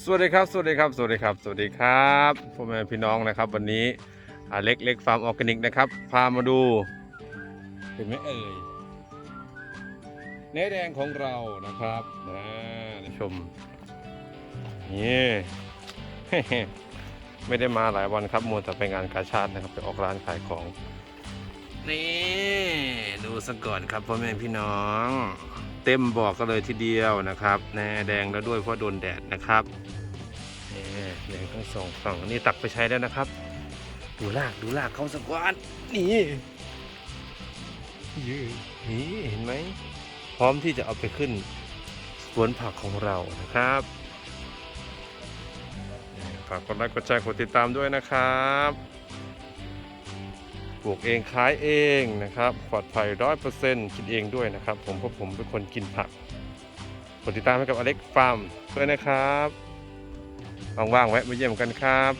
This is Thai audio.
สวัสดีครับ สวัสดีครับ สวัสดีครับ สวัสดีครับพ่อแม่พี่น้องนะครับ วันนี้อาเล็กเล็กฟาร์มออร์แกนิกนะครับ พามาดู เห็นไหมเอ่ยเนื้อแดงของเรานะครับนะชมนี่ไม่ได้มาหลายวันครับมัวแต่ไปงานกาชาตินะครับ ไปออกร้านขายของ นี่ ดูสักก่อนครับพ่อแม่พี่น้อง เต็มบอกกันเลยทีเดียวนะครับแน่แดงแล้วด้วยเพราะโดนแดดนะครับนี่แดงทั้งสองฝั่งนี่ตักไปใช้แล้วนะครับ ดูลากดูลากเขาสักวันนี่ยืนี่เห็นไหมพร้อมที่จะเอาไปขึ้นสวนผักของเรานะครับฝากกดไลค์กดแชร์กดติดตามด้วยนะครับ ปลูกเองขายเองนะครับปลอดภัยร้อยเปอร์เซ็นต์คิดเองด้วยนะครับ ผมเพราะผมเป็นคนกินผักกดติดตามให้กับอเล็กฟาร์มด้วยนะครับว่างๆแวะมาเยี่ยมกันครับ